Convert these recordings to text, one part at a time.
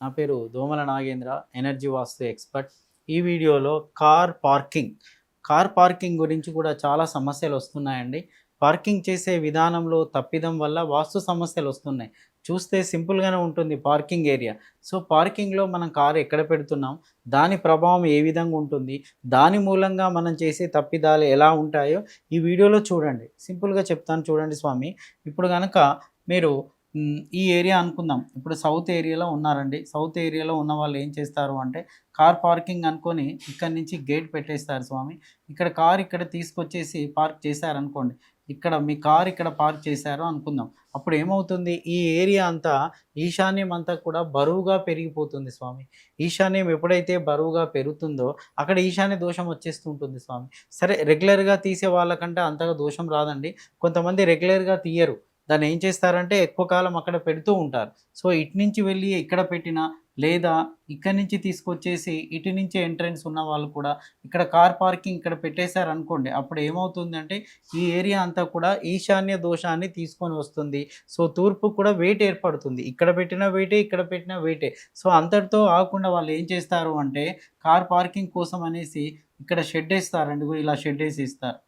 నా పేరు దోమల నాగేంద్ర ఎనర్జీ వాస్తు ఎక్స్పర్ట్ ఈ వీడియోలో కార్ పార్కింగ్ కార్ పార్కింగ్ గురించి కూడా చాలా సమస్యలు వస్తున్నాయండి. పార్కింగ్ చేసే విధానంలో తప్పిదం వల్ల వాస్తు సమస్యలు వస్తున్నాయి. చూస్తే సింపుల్గానే ఉంటుంది పార్కింగ్ ఏరియా. సో పార్కింగ్లో మనం కారు ఎక్కడ పెడుతున్నాం దాని ప్రభావం ఏ విధంగా ఉంటుంది దాని మూలంగా మనం చేసే తప్పిదాలు ఎలా ఉంటాయో ఈ వీడియోలో చూడండి. సింపుల్గా చెప్తాను చూడండి స్వామి. ఇప్పుడు కనుక మీరు ఈ ఏరియా అనుకుందాం. ఇప్పుడు సౌత్ ఏరియాలో ఉన్నారండి. సౌత్ ఏరియాలో ఉన్న వాళ్ళు ఏం చేస్తారు అంటే కార్ పార్కింగ్ అనుకొని ఇక్కడ నుంచి గేట్ పెట్టేస్తారు స్వామి. ఇక్కడ కార్ ఇక్కడ తీసుకొచ్చేసి పార్క్ చేశారనుకోండి ఇక్కడ మీ కార్ ఇక్కడ పార్క్ చేశారు అనుకుందాం. అప్పుడు ఏమవుతుంది? ఈ ఏరియా అంతా ఈశాన్యం అంతా కూడా బరువుగా పెరిగిపోతుంది స్వామి. ఈశాన్యం ఎప్పుడైతే బరువుగా పెరుగుతుందో అక్కడ ఈశాన్య దోషం వచ్చేస్తుంటుంది స్వామి. సరే రెగ్యులర్గా తీసే వాళ్ళకంటే అంతగా దోషం రాదండి. కొంతమంది రెగ్యులర్గా తీయరు. దాన్ని ఏం చేస్తారంటే ఎక్కువ కాలం అక్కడ పెడుతూ ఉంటారు. సో ఇటు నుంచి వెళ్ళి ఇక్కడ పెట్టినా లేదా ఇక్కడ నుంచి తీసుకొచ్చేసి ఇటు నుంచి ఎంట్రన్స్ ఉన్న వాళ్ళు కూడా ఇక్కడ కార్ పార్కింగ్ ఇక్కడ పెట్టేశారు అనుకోండి అప్పుడు ఏమవుతుందంటే ఈ ఏరియా అంతా కూడా ఈశాన్య దోషాన్ని తీసుకొని వస్తుంది. సో తూర్పు కూడా వెయిట్ ఏర్పడుతుంది. ఇక్కడ పెట్టిన వెయిటే ఇక్కడ పెట్టిన వెయిటే. సో అంతటితో ఆగకుండా వాళ్ళు ఏం చేస్తారు అంటే కార్ పార్కింగ్ కోసం అనేసి ఇక్కడ షెడ్ వేస్తారండి ఇలా షెడ్ వేసి ఇస్తారు.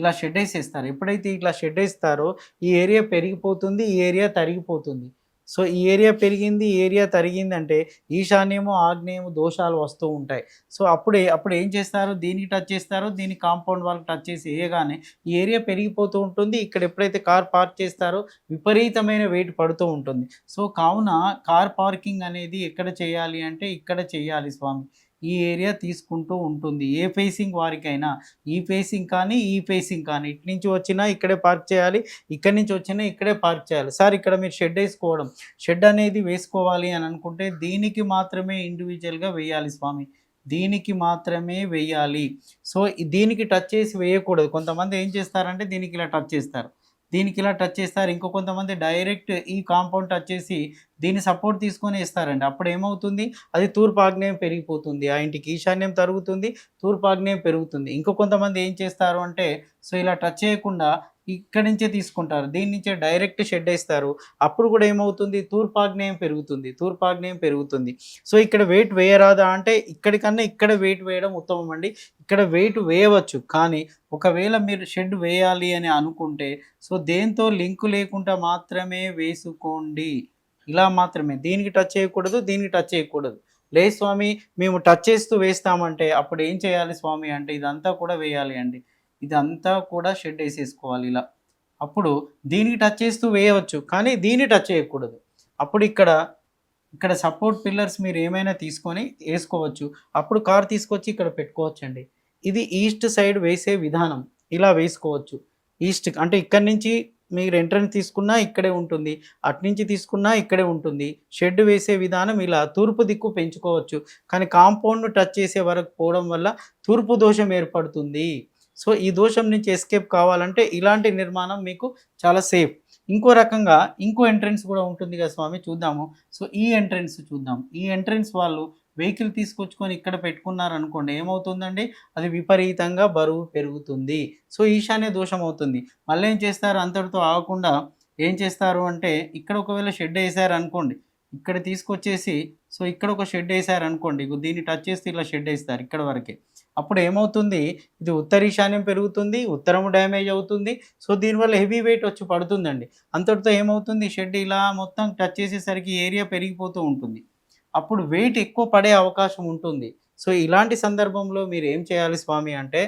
ఇలా షెడ్ వేసేస్తారు. ఎప్పుడైతే ఇట్లా షెడ్ వేస్తారో ఈ ఏరియా పెరిగిపోతుంది ఈ ఏరియా తరిగిపోతుంది. సో ఈ ఏరియా పెరిగింది ఈ ఏరియా తరిగింది అంటే ఈశాన్యము ఆగ్నేయము దోషాలు వస్తూ ఉంటాయి. సో అప్పుడే అప్పుడు ఏం చేస్తారు దీనికి టచ్ చేస్తారో దీని కాంపౌండ్ వాళ్ళకి టచ్ చేసి వేయగానే ఈ ఏరియా పెరిగిపోతూ ఉంటుంది. ఇక్కడ ఎప్పుడైతే కార్ పార్క్ చేస్తారో విపరీతమైన వెయిట్ పడుతూ ఉంటుంది. సో కావున కార్ పార్కింగ్ అనేది ఎక్కడ చేయాలి అంటే ఇక్కడ చేయాలి స్వామి. ఈ ఏరియా తీసుకుంటూ ఉంటుంది. ఏ ఫేసింగ్ వారికైనా ఈ ఫేసింగ్ కానీ ఈ ఫేసింగ్ కానీ ఇటు నుంచి వచ్చినా ఇక్కడే పార్క్ చేయాలి ఇక్కడి నుంచి వచ్చినా ఇక్కడే పార్క్ చేయాలి. సార్ ఇక్కడ మీరు షెడ్ వేసుకోవడం షెడ్ అనేది వేసుకోవాలి అని అనుకుంటే దీనికి మాత్రమే ఇండివిజువల్గా వేయాలి స్వామి. దీనికి మాత్రమే వేయాలి. సో దీనికి టచ్ చేసి వేయకూడదు. కొంతమంది ఏం చేస్తారంటే దీనికి ఇలా టచ్ చేస్తారు. దీనికి ఇలా టచ్ చేస్తారు. ఇంకో కొంతమంది డైరెక్ట్ ఈ కాంపౌండ్ టచ్ చేసి దీన్ని సపోర్ట్ తీసుకొని ఇస్తారండి. అప్పుడు ఏమవుతుంది? అది తూర్పు ఆగ్నేయం పెరిగిపోతుంది. ఆ ఇంటికి ఈశాన్యం తరుగుతుంది తూర్పు ఆగ్నేయం పెరుగుతుంది. ఇంకో కొంతమంది ఏం చేస్తారు అంటే సో ఇలా టచ్ చేయకుండా ఇక్కడి నుంచే తీసుకుంటారు. దీని నుంచే డైరెక్ట్ షెడ్ వేస్తారు. అప్పుడు కూడా ఏమవుతుంది? తూర్పాగ్నేయం పెరుగుతుంది. తూర్పాగ్నేయం పెరుగుతుంది. సో ఇక్కడ వెయిట్ వేయరాదా అంటే ఇక్కడికన్నా ఇక్కడ వెయిట్ వేయడం ఉత్తమం అండి. ఇక్కడ వెయిట్ వేయవచ్చు. కానీ ఒకవేళ మీరు షెడ్ వేయాలి అని అనుకుంటే సో దేంతో లింక్ లేకుండా మాత్రమే వేసుకోండి. ఇలా మాత్రమే. దీనికి టచ్ చేయకూడదు దీనికి టచ్ చేయకూడదు. లేదు స్వామి మేము టచ్ చేస్తూ వేస్తామంటే అప్పుడు ఏం చేయాలి స్వామి అంటే ఇదంతా కూడా వేయాలి అండి. ఇదంతా కూడా షెడ్ వేసేసుకోవాలి ఇలా. అప్పుడు దీనికి టచ్ చేస్తూ వేయవచ్చు కానీ దీన్ని టచ్ చేయకూడదు. అప్పుడు ఇక్కడ ఇక్కడ సపోర్ట్ పిల్లర్స్ మీరు ఏమైనా తీసుకొని వేసుకోవచ్చు. అప్పుడు కార్ తీసుకొచ్చి ఇక్కడ పెట్టుకోవచ్చు అండి ఇది ఈస్ట్ సైడ్ వేసే విధానం. ఇలా వేసుకోవచ్చు. ఈస్ట్ అంటే ఇక్కడ నుంచి మీరు ఎంట్రన్స్ తీసుకున్నా ఇక్కడే ఉంటుంది. అటు నుంచి తీసుకున్నా ఇక్కడే ఉంటుంది. షెడ్ వేసే విధానం ఇలా తూర్పు దిక్కు పెంచుకోవచ్చు. కానీ కాంపౌండ్ టచ్ చేసే వరకు పోవడం వల్ల తూర్పు దోషం ఏర్పడుతుంది. సో ఈ దోషం నుంచి ఎస్కేప్ కావాలంటే ఇలాంటి నిర్మాణం మీకు చాలా సేఫ్. ఇంకో రకంగా ఇంకో ఎంట్రన్స్ కూడా ఉంటుంది కదా స్వామి చూద్దాము. సో ఈ ఎంట్రన్స్ చూద్దాం. ఈ ఎంట్రన్స్ వాళ్ళు వెహికల్ తీసుకొచ్చుకొని ఇక్కడ పెట్టుకున్నారు అనుకోండి ఏమవుతుందండి? అది విపరీతంగా బరువు పెరుగుతుంది. సో ఈశాన్య దోషం అవుతుంది. మళ్ళీ ఏం చేస్తారు? అంతటితో ఆగకుండా ఏం చేస్తారు అంటే ఇక్కడ ఒకవేళ షెడ్ వేసారు అనుకోండి ఇక్కడ తీసుకొచ్చేసి సో ఇక్కడ ఒక షెడ్ వేసారు అనుకోండి దీన్ని టచ్ చేస్తే ఇలా షెడ్ వేస్తారు ఇక్కడ వరకే. అప్పుడు ఏమవుతుంది? ఇది ఉత్తర ఈశాన్యం పెరుగుతుంది ఉత్తరము డ్యామేజ్ అవుతుంది సో దీనివల్ల హెవీ వెయిట్ వచ్చి పడుతుందండి. అంతటితో ఏమవుతుంది? షెడ్ ఇలా మొత్తం టచ్ చేసేసరికి ఏరియా పెరిగిపోతూ ఉంటుంది. అప్పుడు వెయిట్ ఎక్కువ పడే అవకాశం ఉంటుంది. సో ఇలాంటి సందర్భంలో మీరు ఏం చేయాలి స్వామి అంటే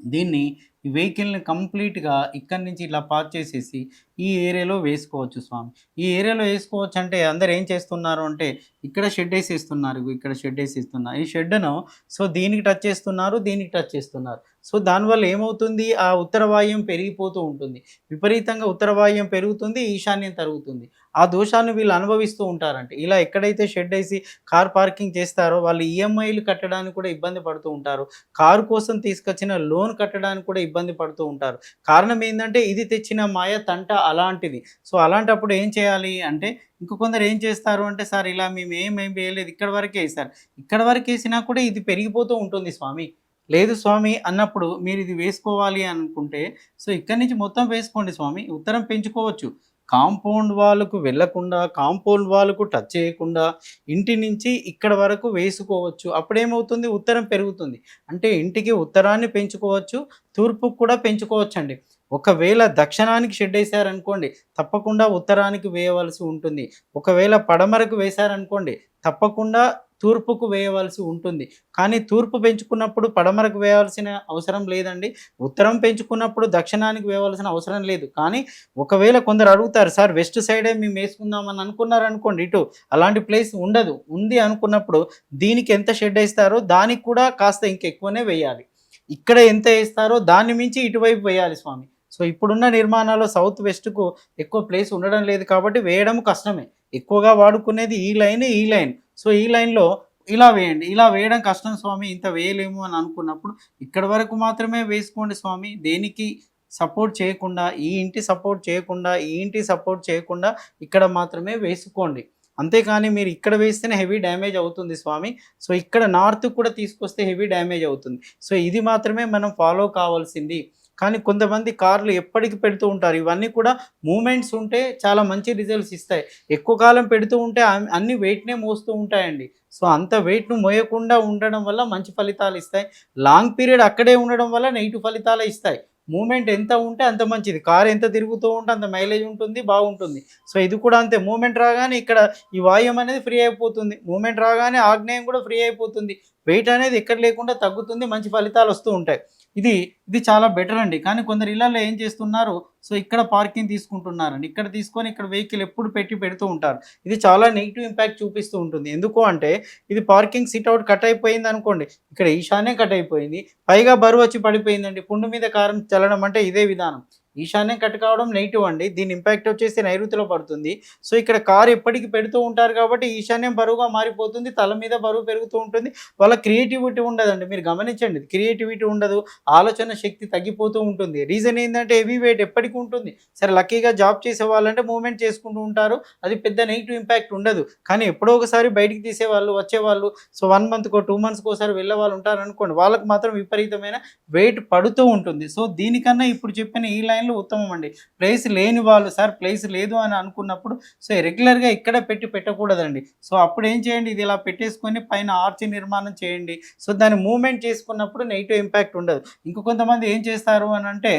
దీన్ని ఈ వెహికల్ని కంప్లీట్గా ఇక్కడి నుంచి ఇలా పార్క్ చేసేసి ఈ ఏరియాలో వేసుకోవచ్చు స్వామి. ఈ ఏరియాలో వేసుకోవచ్చు అంటే అందరు ఏం చేస్తున్నారు అంటే ఇక్కడ షెడ్ వేసేస్తున్నారు ఇక్కడ షెడ్ వేసేస్తున్నారు. ఈ షెడ్ను సో దీనికి టచ్ చేస్తున్నారు దీనికి టచ్ చేస్తున్నారు. సో దానివల్ల ఏమవుతుంది? ఆ ఉత్తరవాయం పెరిగిపోతూ ఉంటుంది. విపరీతంగా ఉత్తరవాయం పెరుగుతుంది ఈశాన్యం తరుగుతుంది. ఆ దోషాన్ని వీళ్ళు అనుభవిస్తూ ఉంటారంట. ఇలా ఎక్కడైతే షెడ్ వేసి కార్ పార్కింగ్ చేస్తారో వాళ్ళు ఈఎంఐలు కట్టడానికి కూడా ఇబ్బంది పడుతూ ఉంటారు. కారు కోసం తీసుకొచ్చిన లోన్ కట్టడానికి కూడా ఇబ్బంది పడుతూ ఉంటారు. కారణం ఏంటంటే ఇది తెచ్చిన మాయ తంట అలాంటిది. సో అలాంటప్పుడు ఏం చేయాలి అంటే ఇంకొందరు ఏం చేస్తారు అంటే సార్ ఇలా మేము ఏం ఏం వేయలేదు ఇక్కడ వరకే వేసారు ఇక్కడ వరకు వేసినా కూడా ఇది పెరిగిపోతూ ఉంటుంది స్వామి. లేదు స్వామి అన్నప్పుడు మీరు ఇది వేసుకోవాలి అనుకుంటే సో ఇక్కడి నుంచి మొత్తం వేసుకోండి స్వామి. ఉత్తరం పెంచుకోవచ్చు. కాంపౌండ్ వాళ్ళకు వెళ్ళకుండా కాంపౌండ్ వాళ్ళకు టచ్ చేయకుండా ఇంటి నుంచి ఇక్కడ వరకు వేసుకోవచ్చు. అప్పుడేమవుతుంది? ఉత్తరం పెరుగుతుంది. అంటే ఇంటికి ఉత్తరాన్ని పెంచుకోవచ్చు తూర్పుకు కూడా పెంచుకోవచ్చు అండి ఒకవేళ దక్షిణానికి షెడ్ వేశారనుకోండి తప్పకుండా ఉత్తరానికి వేయవలసి ఉంటుంది. ఒకవేళ పడమరకు వేశారనుకోండి తప్పకుండా తూర్పుకు వేయవలసి ఉంటుంది. కానీ తూర్పు పెంచుకున్నప్పుడు పడమరకు వేయవలసిన అవసరం లేదండి. ఉత్తరం పెంచుకున్నప్పుడు దక్షిణానికి వేయవలసిన అవసరం లేదు. కానీ ఒకవేళ కొందరు అడుగుతారు సార్ వెస్ట్ సైడే మేము వేసుకుందామని అనుకున్నారు అనుకోండి ఇటు అలాంటి ప్లేస్ ఉండదు. ఉంది అనుకున్నప్పుడు దీనికి ఎంత షెడ్ వేస్తారో దానికి కూడా కాస్త ఇంకెక్కువనే వేయాలి. ఇక్కడ ఎంత వేస్తారో దాన్ని మించి ఇటువైపు వేయాలి స్వామి. సో ఇప్పుడున్న నిర్మాణాల్లో సౌత్ వెస్ట్కు ఎక్కువ ప్లేస్ ఉండడం లేదు కాబట్టి వేయడం కష్టమే. ఎక్కువగా వాడుకునేది ఈ లైన్ ఈ లైన్. సో ఈ లైన్లో ఇలా వేయండి. ఇలా వేయడం కష్టం స్వామి ఇంత వేయలేము అని అనుకున్నప్పుడు ఇక్కడ వరకు మాత్రమే వేసుకోండి స్వామి. దేనికి సపోర్ట్ చేయకుండా ఈ ఇంటి సపోర్ట్ చేయకుండా ఈ ఇంటి సపోర్ట్ చేయకుండా ఇక్కడ మాత్రమే వేసుకోండి. అంతేకాని మీరు ఇక్కడ వేస్తేనే హెవీ డ్యామేజ్ అవుతుంది స్వామి. సో ఇక్కడ నార్త్ కూడా తీసుకొస్తే హెవీ డ్యామేజ్ అవుతుంది. సో ఇది మాత్రమే మనం ఫాలో కావాల్సింది. కానీ కొంతమంది కార్లు ఎప్పటికి పెడుతూ ఉంటారు. ఇవన్నీ కూడా మూమెంట్స్ ఉంటే చాలా మంచి రిజల్ట్స్ ఇస్తాయి. ఎక్కువ కాలం పెడుతూ ఉంటే అన్ని వెయిట్నే మోస్తూ ఉంటాయండి. సో అంత వెయిట్ను మోయకుండా ఉండడం వల్ల మంచి ఫలితాలు ఇస్తాయి. లాంగ్ పీరియడ్ అక్కడే ఉండడం వల్ల నెగిటివ్ ఫలితాలు ఇస్తాయి. మూమెంట్ ఎంత ఉంటే అంత మంచిది. కార్ ఎంత తిరుగుతూ ఉంటే అంత మైలేజ్ ఉంటుంది బాగుంటుంది. సో ఇది కూడా అంతే. మూమెంట్ రాగానే ఇక్కడ ఈ వాయుం అనేది ఫ్రీ అయిపోతుంది. మూమెంట్ రాగానే ఆగ్నేయం కూడా ఫ్రీ అయిపోతుంది. వెయిట్ అనేది ఎక్కడ లేకుండా తగ్గుతుంది మంచి ఫలితాలు వస్తూ ఉంటాయి. ఇది ఇది చాలా బెటర్ అండి. కానీ కొందరు ఇళ్ళల్లో ఏం చేస్తున్నారు? సో ఇక్కడ పార్కింగ్ తీసుకుంటున్నారండి ఇక్కడ తీసుకొని ఇక్కడ వెహికల్ ఎప్పుడు పెట్టి పెడుతూ ఉంటారు. ఇది చాలా నెగిటివ్ ఇంపాక్ట్ చూపిస్తూ ఉంటుంది. ఎందుకు అంటే ఇది పార్కింగ్ సిట్ అవుట్ కట్ అయిపోయింది అనుకోండి. ఇక్కడ ఈశాన్యం కట్ అయిపోయింది. పైగా బరువు వచ్చి పడిపోయిందండి. పుండు మీద కారం చల్లడం అంటే ఇదే విధానం. ఈశాన్యం కట్ కావడం నెగిటివ్ అండి. దీని ఇంపాక్ట్ వచ్చేసి నైరుతిలో పడుతుంది. సో ఇక్కడ కారు ఎప్పటికీ పెడుతూ ఉంటారు కాబట్టి ఈశాన్యం బరువుగా మారిపోతుంది. తల మీద బరువు పెరుగుతూ ఉంటుంది. వాళ్ళ క్రియేటివిటీ ఉండదండి. మీరు గమనించండి. క్రియేటివిటీ ఉండదు. ఆలోచన శక్తి తగ్గిపోతూ ఉంటుంది. రీజన్ ఏంటంటే హెవీ వెయిట్ ఎప్పటికీ ఉంటుంది. సరే లక్కీగా జాబ్ చేసే వాళ్ళంటే మూమెంట్ చేసుకుంటూ ఉంటారు. అది పెద్ద నెగిటివ్ ఇంపాక్ట్ ఉండదు. కానీ ఎప్పుడో ఒకసారి బయటికి తీసేవాళ్ళు వచ్చేవాళ్ళు. సో వన్ మంత్కో టూ మంత్స్కి ఒకసారి వెళ్ళే వాళ్ళు ఉంటారు అనుకోండి వాళ్ళకి మాత్రం విపరీతమైన వెయిట్ పడుతూ ఉంటుంది. సో దీనికన్నా ఇప్పుడు చెప్పిన ఈ లైన్ లైన్లు ఉత్తమం అండి. ప్లేస్ లేని వాళ్ళు సార్ ప్లేస్ లేదు అని అనుకున్నప్పుడు సో రెగ్యులర్గా ఇక్కడ పెట్టి పెట్టకూడదండి. సో అప్పుడు ఏం చేయండి? ఇది ఇలా పెట్టేసుకొని పైన ఆర్చి నిర్మాణం చేయండి. సో దాన్ని మూవ్మెంట్ చేసుకున్నప్పుడు నెగిటివ్ ఇంపాక్ట్ ఉండదు. ఇంకో కొంతమంది ఏం చేస్తారు అని అంటే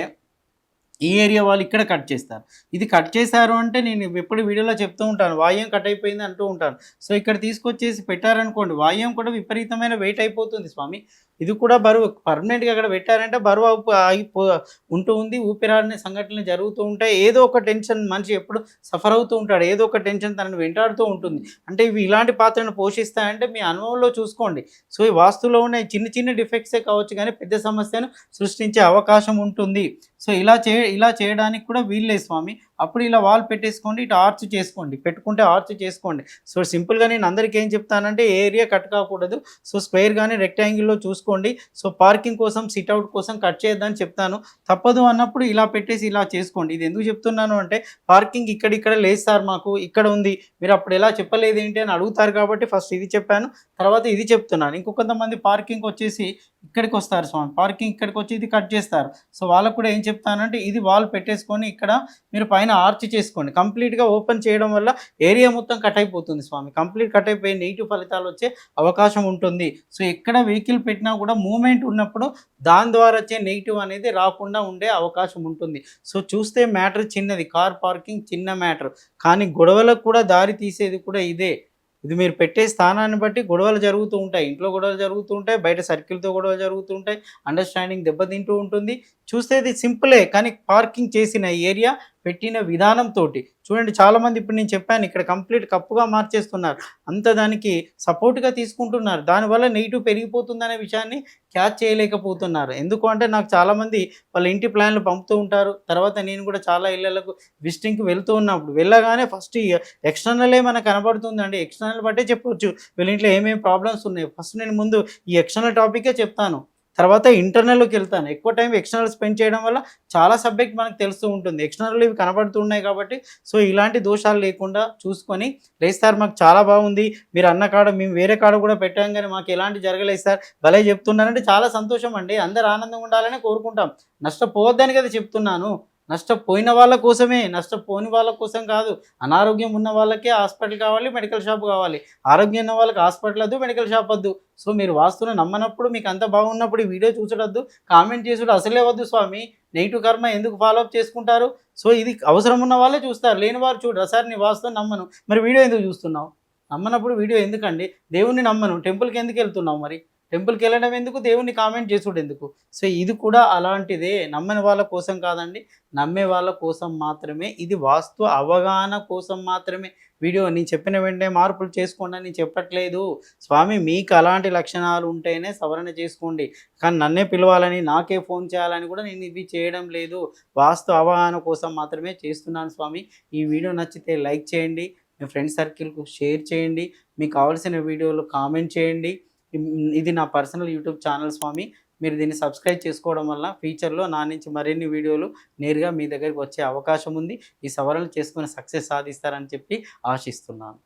ఈ ఏరియా వాళ్ళు ఇక్కడ కట్ చేస్తారు. ఇది కట్ చేశారు అంటే నేను ఎప్పుడు వీడియోలో చెప్తూ ఉంటాను. వాయుం కట్ అయిపోయింది అంటూ ఉంటాను. సో ఇక్కడ తీసుకొచ్చేసి పెట్టారనుకోండి వాయుం కూడా విపరీతమైన వెయిట్ అయిపోతుంది స్వామి. ఇది కూడా బరువు. పర్మనెంట్గా అక్కడ పెట్టారంటే బరువు ఆగిపో ఆగిపో ఉంటూ ఉంది. ఊపిరాడని సంఘటనలు జరుగుతూ ఉంటాయి. ఏదో ఒక టెన్షన్ మనిషి ఎప్పుడు సఫర్ అవుతూ ఉంటాడు. ఏదో ఒక టెన్షన్ తనని వెంటాడుతూ ఉంటుంది. అంటే ఇవి ఇలాంటి పాత్రను పోషిస్తాయంటే మీ అనుభవంలో చూసుకోండి. సో ఈ వాస్తులో ఉన్న చిన్న చిన్న డిఫెక్ట్సే కావచ్చు కానీ పెద్ద సమస్యను సృష్టించే అవకాశం ఉంటుంది. సో ఇలా చే ఇలా చేయడానికి కూడా వీల్లేదు స్వామి. అప్పుడు ఇలా వాల్ పెట్టేసుకోండి ఇటు ఆర్చ్ చేసుకోండి. పెట్టుకుంటే ఆర్చ్ చేసుకోండి. సో సింపుల్గా నేను అందరికీ ఏం చెప్తానంటే ఏరియా కట్ కాకూడదు. సో స్క్వేర్ కానీ రెక్టాంగిల్లో చూసుకోండి. సో పార్కింగ్ కోసం సిట్అవుట్ కోసం కట్ చేయొద్దని చెప్తాను. తప్పదు అన్నప్పుడు ఇలా పెట్టేసి ఇలా చేసుకోండి. ఇది ఎందుకు చెప్తున్నాను అంటే పార్కింగ్ ఇక్కడ ఇక్కడ లేదు సార్ మాకు ఇక్కడ ఉంది. మీరు అప్పుడు ఎలా చెప్పలేదు ఏంటి అని అడుగుతారు కాబట్టి ఫస్ట్ ఇది చెప్పాను. తర్వాత ఇది చెప్తున్నాను. ఇంకొంతమంది పార్కింగ్ వచ్చేసి ఇక్కడికి వస్తారు స్వామి. పార్కింగ్ ఇక్కడికి వచ్చి ఇది కట్ చేస్తారు. సో వాళ్ళకు కూడా ఏం చెప్తానంటే ఇది వాల్ పెట్టేసుకొని ఇక్కడ మీరు పైన ఆర్చ్ చేసుకోండి. కంప్లీట్గా ఓపెన్ చేయడం వల్ల ఏరియా మొత్తం కట్ అయిపోతుంది స్వామి. కంప్లీట్ కట్ అయిపోయి నెగిటివ్ ఫలితాలు వచ్చే అవకాశం ఉంటుంది. సో ఎక్కడ వెహికల్ పెట్టినా కూడా మూమెంట్ ఉన్నప్పుడు దాని ద్వారా వచ్చే నెగిటివ్ అనేది రాకుండా ఉండే అవకాశం ఉంటుంది. సో చూస్తే మ్యాటర్ చిన్నది. కార్ పార్కింగ్ చిన్న మ్యాటర్ కానీ గొడవలకు కూడా దారి తీసేది కూడా ఇదే. ఇది మీరు పెట్టే స్థానాన్ని బట్టి గొడవలు జరుగుతూ ఉంటాయి. ఇంట్లో గొడవలు జరుగుతూ ఉంటాయి. బయట సర్కిల్తో గొడవలు జరుగుతూ ఉంటాయి. అండర్స్టాండింగ్ దెబ్బతింటూ ఉంటుంది. చూస్తే ఇది సింపులే కానీ పార్కింగ్ చేసిన ఏరియా పెట్టిన విధానంతో చూడండి చాలామంది ఇప్పుడు నేను చెప్పాను ఇక్కడ కంప్లీట్ కప్పుగా మార్చేస్తున్నారు. అంత దానికి సపోర్ట్గా తీసుకుంటున్నారు. దానివల్ల నెగిటివ్ పెరిగిపోతుందనే విషయాన్ని క్యాచ్ చేయలేకపోతున్నారు. ఎందుకు అంటే నాకు చాలామంది వాళ్ళ ఇంటి ప్లాన్లు పంపుతూ ఉంటారు. తర్వాత నేను కూడా చాలా ఇళ్ళలకు విజిటింగ్కి వెళ్తూ ఉన్నప్పుడు వెళ్ళగానే ఫస్ట్ ఎక్స్టర్నలే మనకు కనబడుతుందండి. ఎక్స్టర్నల్ బట్టే చెప్పవచ్చు వీళ్ళ ఇంట్లో ఏమేమి ప్రాబ్లమ్స్ ఉన్నాయి? ఫస్ట్ నేను ముందు ఈ ఎక్స్టర్నల్ టాపికే చెప్తాను. తర్వాత ఇంటర్నల్లోకి వెళ్తాను. ఎక్కువ టైం ఎక్స్టర్నల్ స్పెండ్ చేయడం వల్ల చాలా సబ్జెక్ట్ మనకు తెలుస్తూ ఉంటుంది. ఎక్స్టర్నల్ ఇవి కనబడుతున్నాయి కాబట్టి సో ఇలాంటి దోషాలు లేకుండా చూసుకొని లేదు సార్ మాకు చాలా బాగుంది. మీరు అన్న కాడ మేము వేరే కాడ కూడా పెట్టాం కానీ మాకు ఎలాంటి జరగలేదు సార్. భలే చెప్తున్నారంటే చాలా సంతోషం అండి. అందరు ఆనందంగా ఉండాలని కోరుకుంటాం. నష్టపోవద్దని కదా చెప్తున్నాను. నష్టపోయిన వాళ్ళ కోసమే నష్టపోని వాళ్ళ కోసం కాదు. అనారోగ్యం ఉన్న వాళ్ళకే హాస్పిటల్ కావాలి మెడికల్ షాప్ కావాలి. ఆరోగ్యం ఉన్న వాళ్ళకి హాస్పిటల్ వద్దు మెడికల్ షాప్ వద్దు. సో మీరు వాస్తును నమ్మనప్పుడు మీకు అంత బాగున్నప్పుడు ఈ వీడియో చూసడద్దు కామెంట్ చేసుడు అసలే వద్దు స్వామి. నెగిటివ్ కర్మ ఎందుకు ఫాలో అప్ చేసుకుంటారు? సో ఇది అవసరం ఉన్న వాళ్ళే చూస్తారు. లేని వారు చూడరు. సార్ నీ వాస్తవం నమ్మను. మరి వీడియో ఎందుకు చూస్తున్నావు? నమ్మనప్పుడు వీడియో ఎందుకండి? దేవుణ్ణి నమ్మను. టెంపుల్కి ఎందుకు వెళ్తున్నావు మరి? టెంపుల్కి వెళ్ళడం ఎందుకు? దేవుణ్ణి కామెంట్ చేసుడు ఎందుకు? సో ఇది కూడా అలాంటిదే. నమ్మని వాళ్ళ కోసం కాదండి. నమ్మే వాళ్ళ కోసం మాత్రమే. ఇది వాస్తు అవగాహన కోసం మాత్రమే. వీడియో నేను చెప్పిన వెంటనే మార్పులు చేసుకోండి అని చెప్పట్లేదు. స్వామి మీకు అలాంటి లక్షణాలు ఉంటేనే సవరణ చేసుకోండి. కానీ నన్నే పిలవాలని నాకే ఫోన్ చేయాలని కూడా నేను ఇవి చేయడం లేదు. వాస్తు అవగాహన కోసం మాత్రమే చేస్తున్నాను స్వామి. ఈ వీడియో నచ్చితే లైక్ చేయండి. మీ ఫ్రెండ్ సర్కిల్కు షేర్ చేయండి. మీకు కావాల్సిన వీడియోలు కామెంట్ చేయండి. ఇది నా పర్సనల్ యూట్యూబ్ ఛానల్ స్వామి. మీరు దీన్ని సబ్స్క్రైబ్ చేసుకోవడం వల్ల ఫ్యూచర్లో నా నుంచి మరిన్ని వీడియోలు నేరుగా మీ దగ్గరికి వచ్చే అవకాశం ఉంది. ఈ సవరణలు చేసుకుని సక్సెస్ సాధిస్తారని చెప్పి ఆశిస్తున్నాను.